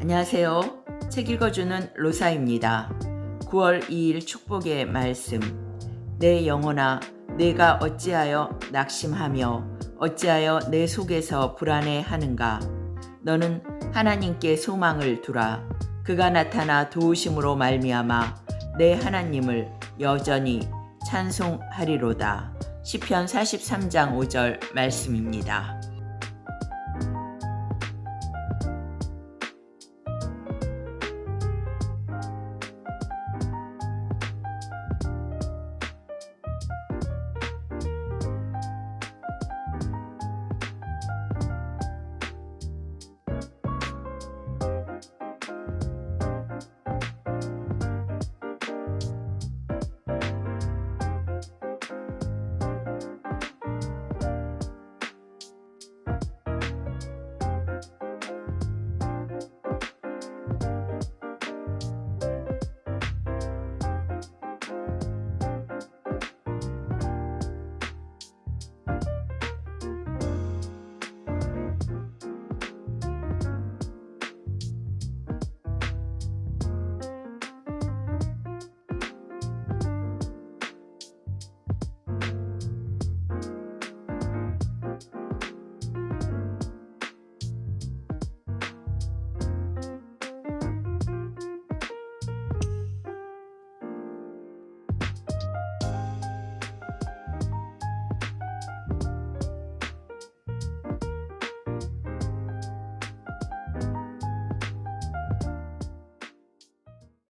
안녕하세요. 책 읽어주는 로사입니다. 9월 2일 축복의 말씀. 내 영혼아, 내가 어찌하여 낙심하며 어찌하여 내 속에서 불안해 하는가? 너는 하나님께 소망을 두라. 그가 나타나 도우심으로 말미암아 내 하나님을 여전히 찬송하리로다. 시편 43장 5절 말씀입니다.